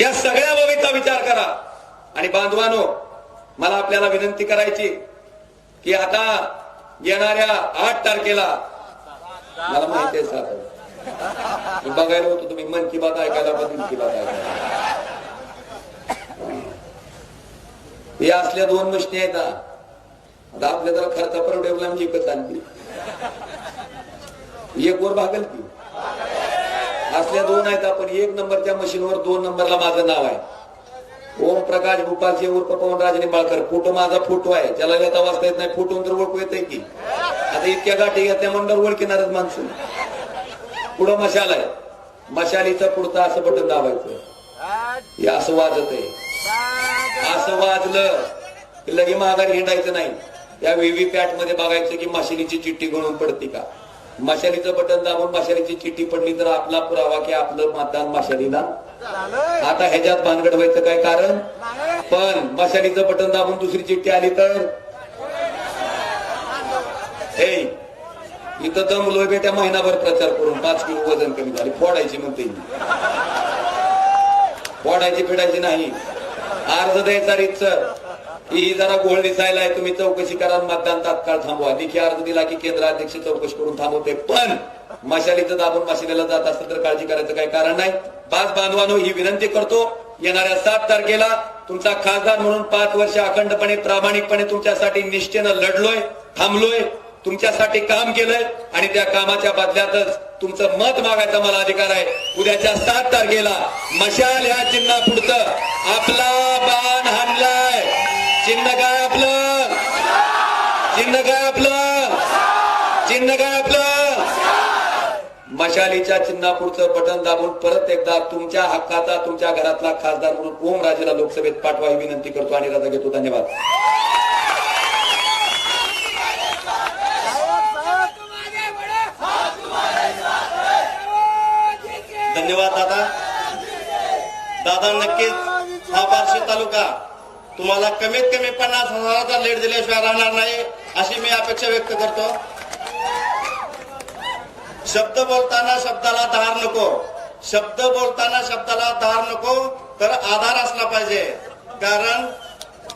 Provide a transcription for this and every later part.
या सगळ्या बाबीचा विचार करा. आणि बांधवानो मला आपल्याला विनंती करायची की आता येणाऱ्या आठ तारखेला मला माहिती आहे सर मी बघायला होतो तुम्ही मन की बात ऐकायला मन की बात ऐकायला. हे असल्या दोन मशनी आहेत आता आपल्या जरा खर्चा परवडेल म्हणजे एकच आणली. एक वर भागल की. असल्या दोन आहेत आपण. एक नंबरच्या मशीनवर दोन नंबरला माझं नाव आहे. ओम प्रकाश भूपालचे उर्फ पवनराज निंबाळकर फोटो माझा फोटो आहे. त्याला येता वाचता येत नाही फोटो तर ओळखू येत की. आता इतक्या गाठी घेतल्या म्हणल्यावर ओळखीणारच माणसं. पुढं मशाल आहे. मशालीचं पुढचं असं बटन दाबायचं. हे असं वाजत आहे. असं वाजलं की लगे माघार हिंडायचं नाही. या व्हीव्हीपॅटमध्ये बघायचं की मशिनीची चिठ्ठी गळून पडते का? मशालीचं बटन दाबून मशालीची चिठ्ठी पडली तर आपला पुरावा की आपलं मतदान मशालीला. आता ह्याच्यात भानगड व्हायचं काय कारण? पण मशालीचं बटन दाबून दुसरी चिठ्ठी आली तर? हे इथं दमलोय बेट्या महिनाभर प्रचार करून पाच किलो वजन कमी झाले. फोडायची म्हणते फोडायची फिडायची नाही. अर्ज द्यायचा रीतसर. ही जरा गोळ दिसायला आहे तुम्ही चौकशी करा मतदान तात्काळ थांबवा. लेखी अर्ज दिला की केंद्राध्यक्ष चौकशी करून थांबवते. पण मशालीचं दाबून मशालीला जात असेल तर काळजी करायचं काही कारण नाही. बाज बांधवानो ही विनंती करतो येणाऱ्या सात तारखेला तुमचा खासदार म्हणून पाच वर्ष अखंडपणे प्रामाणिकपणे तुमच्यासाठी निष्ठेनं लढलोय थांबलोय तुमच्यासाठी काम केलंय आणि त्या कामाच्या बदल्यातच तुमचं मत मागायचा मला अधिकार आहे. उद्याच्या सात तारखेला मशाल ह्या चिन्हा पुढचं आपला बाण हाणलाय चिन्ह काय आपलं. चिन्ह काय आपलं. चिन्ह काय आपलं. मशालीच्या चिन्हापुढचं बटन दाबून परत एकदा तुमच्या हक्काचा तुमच्या घरातला खासदार म्हणून ओम राजेला लोकसभेत पाठवा ही विनंती करतो आणि रजा घेतो. धन्यवाद. धन्यवाद दादा. दादा नक्कीच हा बार्शी तालुका तुम्हाला कमीत कमी पन्नास हजाराचा लेट दिल्याशिवाय राहणार नाही अशी मी अपेक्षा व्यक्त करतो. शब्द बोलताना शब्दाला धार नको. शब्द बोलताना शब्दाला धार नको तर आधार असला पाहिजे. कारण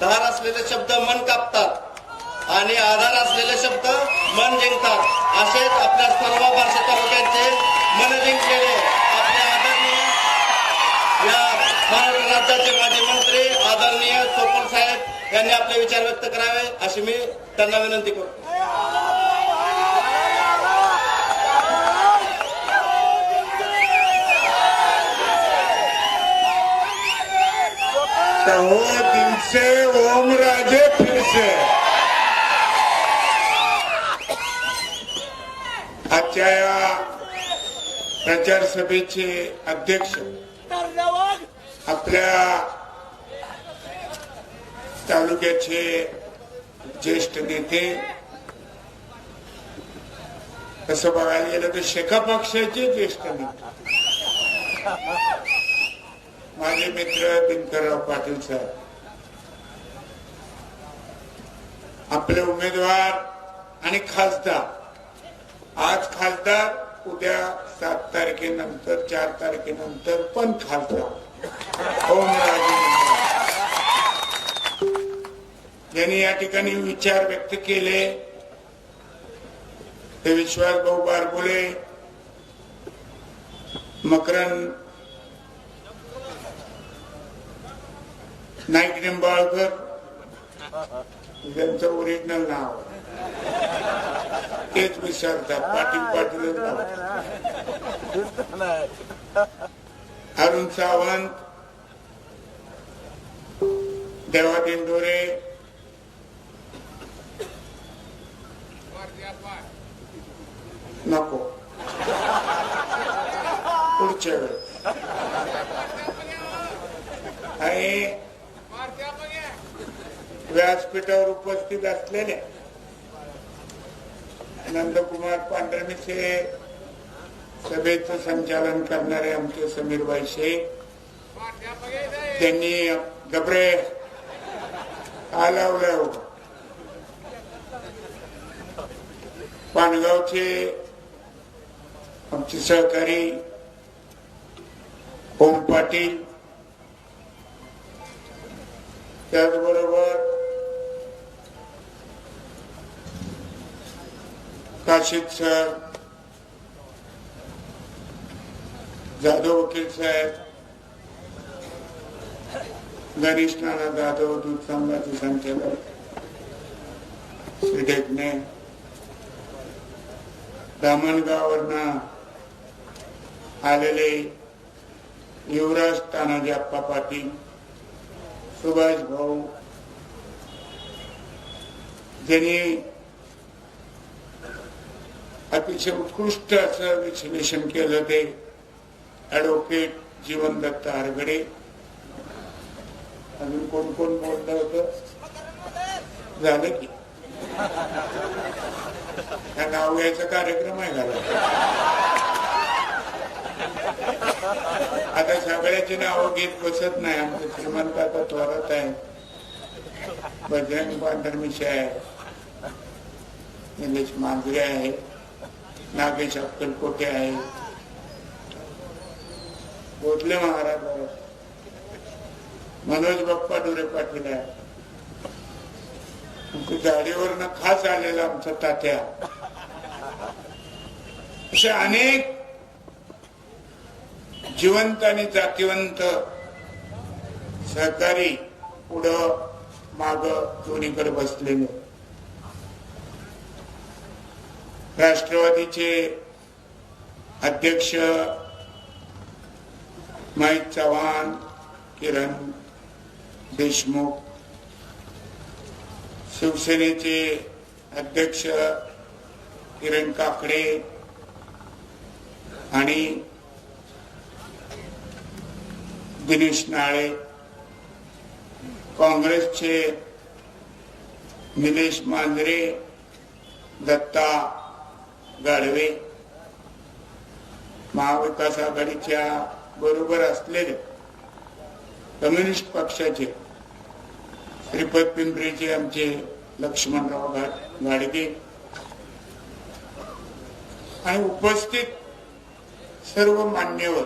धार असलेले शब्द मन कापतात आणि आधार असलेले शब्द मन जिंकतात. असेच आपल्या सर्व भाषा तालुक्यांचे मन जिंकलेले आपले आदरणीय या राज्याचे माजी मंत्री आदरणीय चोपल साहेब यांनी आपले विचार व्यक्त करावे अशी मी त्यांना विनंती करतो. हो ओम हो राजे फिरसे. आजच्या या प्रचार सभेचे अध्यक्ष आपल्या तालुक्याचे ज्येष्ठ नेते. तसं बघायला गेलं तर शेका पक्षाचे ज्येष्ठ नेते. माझे मित्र दिनकरराव पाटील साहेब आपले उमेदवार आणि खासदार. आज खासदार उद्या सात तारखेनंतर चार तारखेनंतर पण खालचा. त्यांनी या ठिकाणी विचार व्यक्त केले ते विश्वास भाऊ बारबुले मकरन नाईक निंबाळकर त्यांचं ओरिजिनल नाव तेच विसरतात पाटील पाटील अरुण सावंत देवा दिंडोरे नको. पुढच्या वेळेस आणि व्यासपीठावर उपस्थित असलेले नंदकुमार पांढरमिसे सभेचं संचालन करणारे आमचे समीरबाई शेख त्यांनी गबरे आलावलं पानगावचे आमचे सहकारी ओम पाटील. त्याचबरोबर काशिद सर जाधव वकील साहेब गणेश नाना जाधव दूध संघाचे संचालक श्री ढेकणे दामणगाववरनं आलेले युवराज तानाजी आप्पा पाटील सुभाष भाऊ ज्यांनी अतिशय उत्कृष्ट असं विश्लेषण केलं ते ऍडव्होकेट जीवन दत्त आरगडे अजून कोण कोण बोललं होतं? झालं की. त्या नाव घ्यायचा कार्यक्रम आहे घाला आता सगळ्याची नावं घेत बसत नाही. आमचे श्रीमंत आता थोरात आहे. बजरंग पांढरमिशा आहे. निलेश मांजरे आहे. नागेश अक्कलकोटे आहे? बोलले महाराज मनोज बाप्पा डोरे पाटील आहे. गाडीवरनं खास आलेला आमचा तात्या. असे अनेक जिवंत आणि जातिवंत सहकारी पुढं माग दोन्हीकडे बसलेले. राष्ट्रवादीचे अध्यक्ष माहीत चव्हाण किरण देशमुख शिवसेनेचे अध्यक्ष किरण काकडे आणि दिनेश नाळे काँग्रेसचे निलेश मांजरे दत्ता गाढवे महाविकास आघाडीच्या बरोबर असलेले कम्युनिस्ट पक्षाचे श्रीपद पिंपरीचे आमचे लक्ष्मणराव गाडगे घाडगे आणि उपस्थित सर्व मान्यवर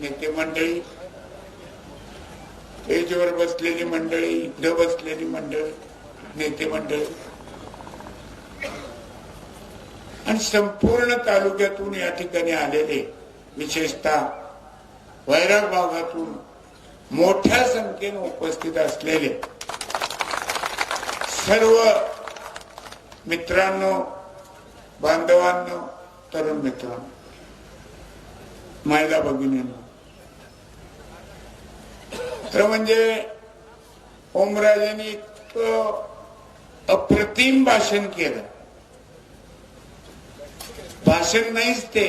नेते मंडळी स्टेजवर बसलेली मंडळी इथं बसलेली मंडळी नेते मंडळी संपूर्ण तालुक्यातून या ठिकाणी आलेले विशेषतः वैराग भागातून मोठ्या संख्येने उपस्थित असलेले सर्व मित्रांनो बांधवांनो तरुण मित्रांनो महिला भगिनींनो. तर म्हणजे ओमराजेंनी इतकं अप्रतिम भाषण केलं. भाषण नाहीच ते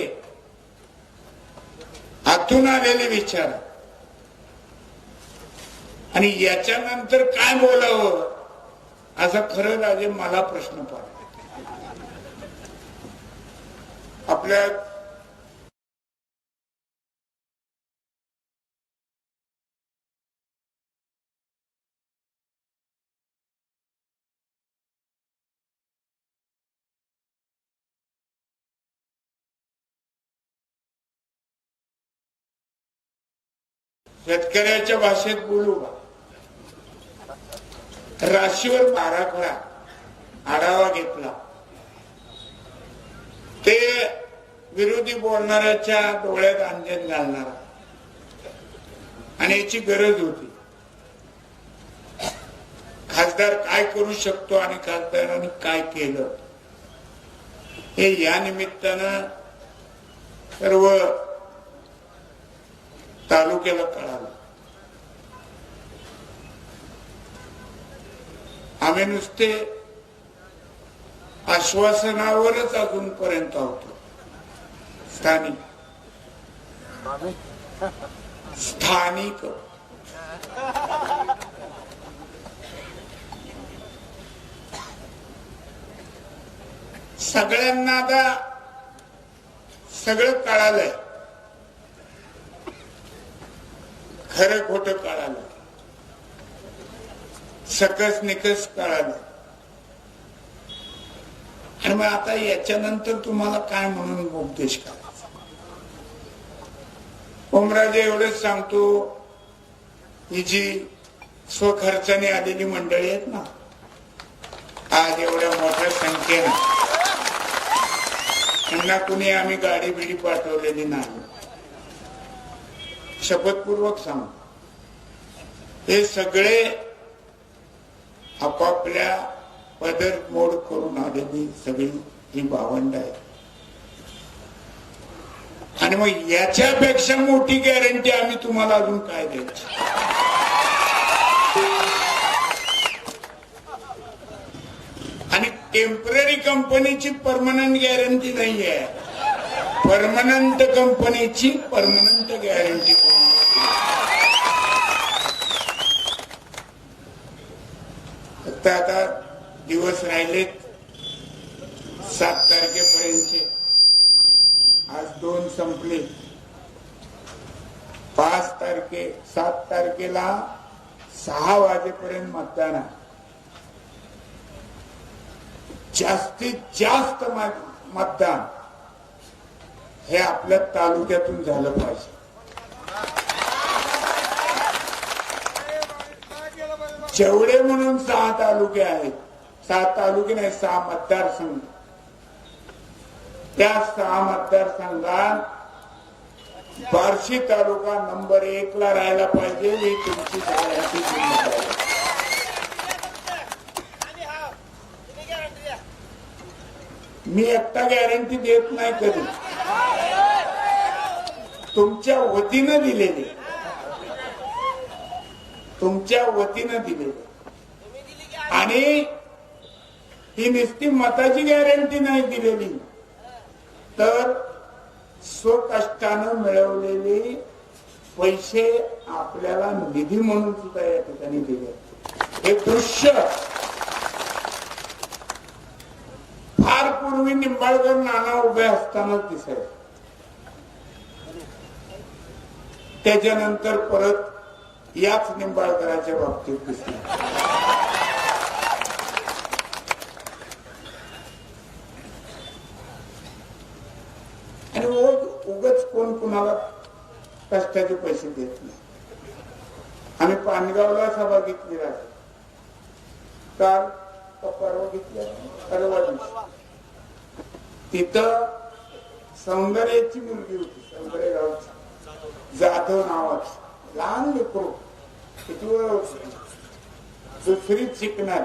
आतून आलेले विचार आणि याच्यानंतर काय बोलावं? असा खरं राजे मला प्रश्न पडला. आपल्या शेतकऱ्याच्या भाषेत बोलू राशीवर बाराखडा आढावा घेतला. ते विरोधी बोलणाऱ्याच्या डोळ्यात अंजन घालणारा. आणि याची गरज होती. खासदार काय करू शकतो आणि खासदारांनी काय केलं? हे या निमित्तानं सर्व तालुक्याला कळालं. आम्ही नुसते आश्वासनावरच अजूनपर्यंत होतो स्थानिक. स्थानिक. सगळ्यांना आता सगळं कळालंय. खरं खोट कळालं. सकस निकस कळालं. आणि मग आता याच्यानंतर तुम्हाला काय म्हणून उपदेश करायचा? ओमराजे एवढंच सांगतो ही जी स्वखर्चाने आलेली मंडळी आहेत ना आज एवढ्या मोठ्या संख्येनं त्यांना कुणी आम्ही गाडी बिडी पाठवलेली नाही. शपथपूर्वक सांग. हे सगळे आपापल्या पदर मोड करून आलेली सगळी ही भावंड आहे आणि मग याच्यापेक्षा मोठी गॅरंटी आम्ही तुम्हाला अजून काय द्यायची? आणि टेंपररी कंपनीची परमनंट गॅरंटी नाही आहे परमनंट कंपनीची परमनंट गॅरंटी फक्त आता दिवस राहिलेत. सात तारखेपर्यंतचे. आज दोन संपले. पाच तारखे सात तारखेला सहा वाजेपर्यंत मतदान आहे. जास्तीत जास्त मतदान हे आपल्या तालुक्यातून झालं पाहिजे. जेवढे म्हणून सहा तालुके आहेत सहा तालुके नाही सहा मतदारसंघ. त्या सहा मतदारसंघात बार्शी तालुका नंबर एक ला राहायला पाहिजे ही तुमची सगळ्यांची आहे. मी एकटा गॅरंटी देत नाही कधी. तुमच्या वतीनं दिलेली. तुमच्या वतीनं दिलेली आणि ही नुसती मताची गॅरंटी नाही दिलेली. तर स्वकष्टानं मिळवलेले पैसे आपल्याला निधी म्हणून सुद्धा या ठिकाणी दिले. हे दृश्य फार पूर्वी निंबाळकर नाना उभे असतानाच दिसायचे त्याच्यानंतर परत याच निंबाळकराच्या बाबतीत दिसली आणि उगच कोण कुणाला कष्टाचे पैसे देत नाही. आम्ही पानगावला सभा घेतली राहते काल परवा घेतल्या परवा दिवशी. तिथं सौंदर्याची मुलगी होती सौंदर्य गावची जाधव नावाची. लहान लेकरू किती वेळ होती दुसरीत शिकणार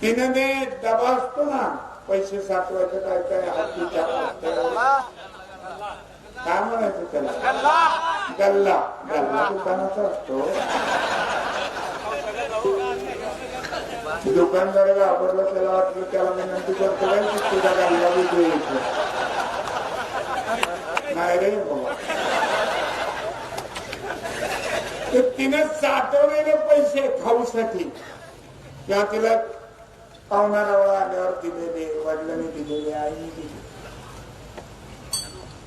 तिने ते डबा असतो ना पैसे साठवायचं काय काय हातीच्या काय म्हणायचं त्याला? गल्ला. गल्ला दुकानाचा असतो. दुकानदार घाबरला त्याला वाटलं त्याला विनंती करतो काय तुझा गल्ला विकू नाही रे बाबा तर तिने साठवलेले पैसे खाऊसाठी किंवा तिला पाहुणाऱ्यावर आल्यावर दिलेले वडिलांनी दिलेले आईने दिले.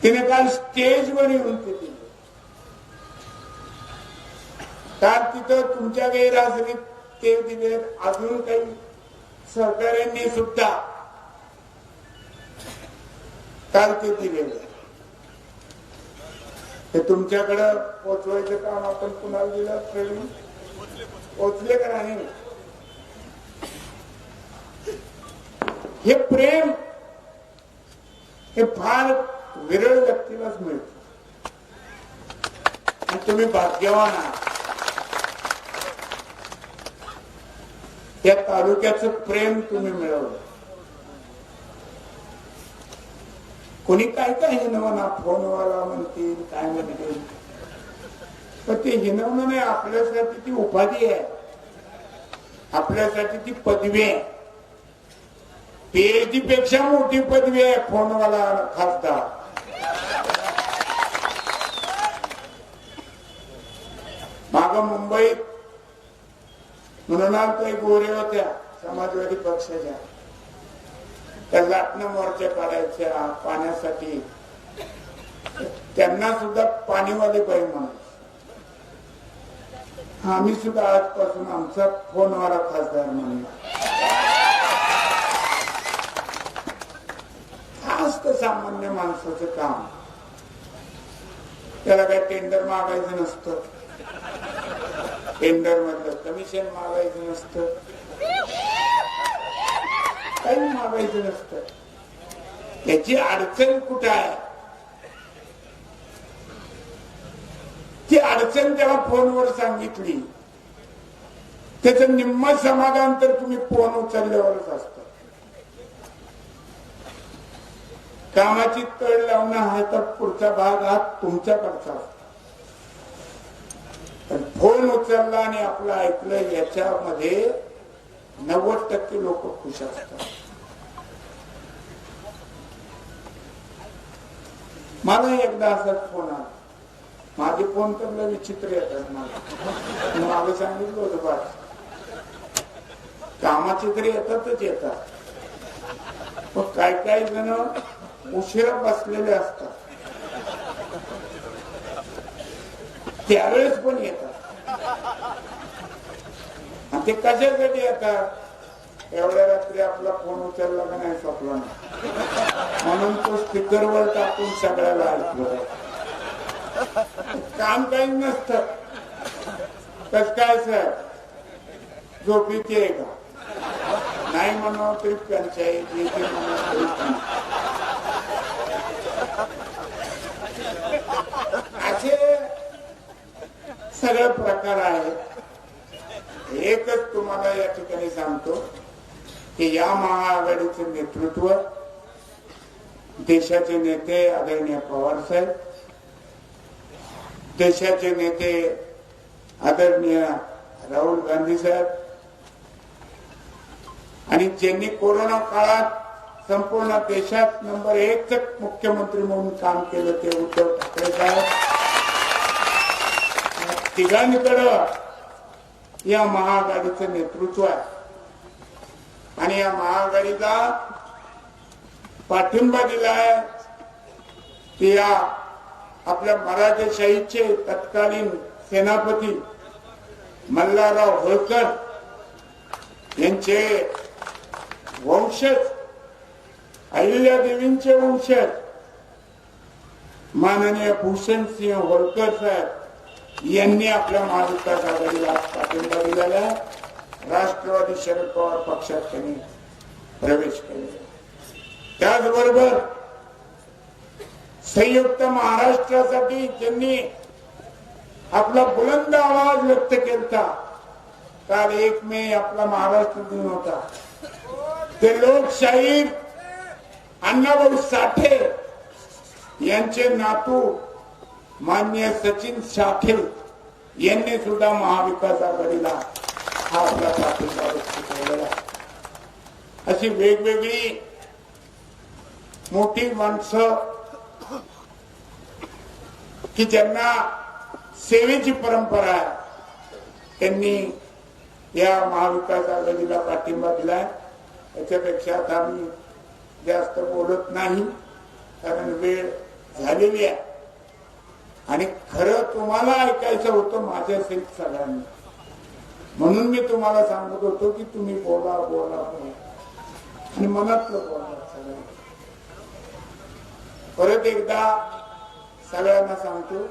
तिने काल स्टेजवर येऊन ते दिले. काल तिथं तुमच्या गैरहजरीत ते दिले अजून काही सहकाऱ्यांनी सुद्धा काल ते दिलेले. हे तुमच्याकडं पोचवायचं काम आपण कुणाला दिलं ट्रेन पोचले का नाही हे प्रेम हे फार विरळ व्यक्तीलाच मिळत. आणि तुम्ही भाग्यवान आहात. या तालुक्याचं प्रेम तुम्ही मिळवलं. कोणी काय काय हिनवना फोनवाला म्हणतील काय म्हणतील. तर ते हिनवणं नाही आपल्यासाठी ती उपाधी आहे. आपल्यासाठी ती पदवी आहे. पीएचडी पेक्षा मोठी पदवी आहे फोनवाला खासदार. माग मुंबईत म्हणून काही गोरे होत्या समाजवादी पक्षाच्या. त्या लाटणं मोर्चा काढायच्या पाण्यासाठी. त्यांना सुद्धा पाणीवाले बाई म्हणत आम्ही सुद्धा आजपासून आमचा फोनवाला खासदार म्हणून. हा तर सामान्य माणसाचं काम. त्याला काही टेंडर मागायचं नसतं. टेंडर मधलं कमिशन मागायचं नसतं. काही मागायचं नसतं. त्याची अडचण कुठं आहे? ती अडचण त्याला फोनवर सांगितली. त्याच निम्म समाधान तर तुम्ही फोन उचलल्यावरच असत. कामाची तळ लावणं हा तर पुढचा भाग हा तुमच्याकडचा असतो. पण फोन उचलला आणि आपलं ऐकलं याच्यामध्ये नव्वद टक्के लोक खुश असतात. मला एकदा असाच फोन आला. माझे फोन तर लय विचित्र येतात मला. मागे सांगितलं होतं बा कामाचे तरी येतातच येतात. पण काय काय जण उशिरा बसलेले असतात. त्यावेळेस पण येतात. आणि ते कशासाठी येतात? एवढ्या रात्री आपला फोन उचलला का नाही स्वप्न म्हणून तो स्पीकरवर टाकून सगळ्याला ऐकलो. काम काही नसत. कस काय सर? झोपीची आहे का? नाही म्हणून तरी पंचायत येते असे सगळे प्रकार आहेत. एकच तुम्हाला या ठिकाणी सांगतो की या महाआघाडीचे नेतृत्व देशाचे नेते आदरणीय पवार साहेब देशाचे नेते आदरणीय राहुल गांधी साहेब आणि ज्यांनी कोरोना काळात संपूर्ण देशात नंबर एक मुख्यमंत्री म्हणून काम केलं ते उद्धव ठाकरे साहेब. तिघांकडं या महाआघाडीचं नेतृत्व आहे. आणि या महाआघाडीला पाठिंबा दिलाय की या आपल्या मराठेशाहीचे तत्कालीन सेनापती मल्हारराव होळकर यांचे वंशज अहिल्यादेवींचे वंशज माननीय भूषणसिंह होळकर साहेब यांनी आपल्या महाविकास आघाडीला पाठिंबा दिलेला राष्ट्रवादी शरद पवार पक्षात त्यांनी प्रवेश केला. त्याचबरोबर संयुक्त महाराष्ट्रासाठी ज्यांनी आपला बुलंद आवाज व्यक्त केला काल एक मे आपला महाराष्ट्र दिन होता. ते लोकशाहीर अण्णाभाऊ साठे यांचे नातू मान्य सचिन शाखेल यांनी सुद्धा महाविकास आघाडीला हा आपला पाठिंबा व्यक्त केलेला अशी वेगवेगळी मोठी माणसं की ज्यांना सेवेची परंपरा आहे त्यांनी या महाविकास आघाडीला पाठिंबा दिलाय. त्याच्यापेक्षा आता आम्ही जास्त बोलत नाही कारण वेळ झालेली आहे. आणि खरं तुम्हाला ऐकायचं होतं माझ्या सगळ्यांना. म्हणून मी तुम्हाला सांगत होतो की तुम्ही बोला बोला बोला. आणि मनातलं बोला सगळ्यांना. परत एकदा सगळ्यांना सांगतो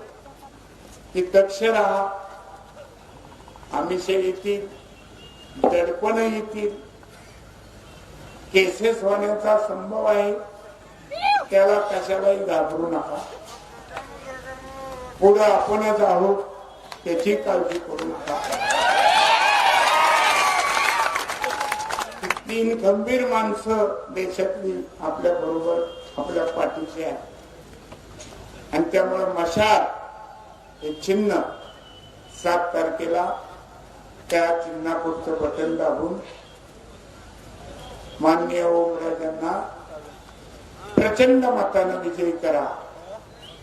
की दक्ष राहा आमिष येतील दडपण येतील केसेस होण्याचा संभव आहे त्याला कशालाही घाबरू नका. पुढे आपणच आहोत त्याची काळजी करू नका. तीन गंभीर माणसं देशातली आपल्या बरोबर आपल्या पाठीशी आहे आणि त्यामुळे मशाल हे चिन्ह सात तारखेला त्या चिन्हापुढचं बटन दाबून माननीय ओमराजांना प्रचंड मतानं विजयी करा.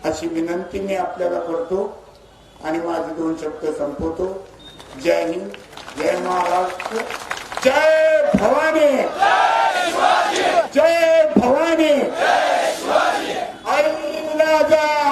अशी विनंती मी आपल्याला करतो आणि माझे दोन शब्द संपवतो. जय हिंद जय महाराष्ट्र जय भवानी. जय भवानी. आई राजा.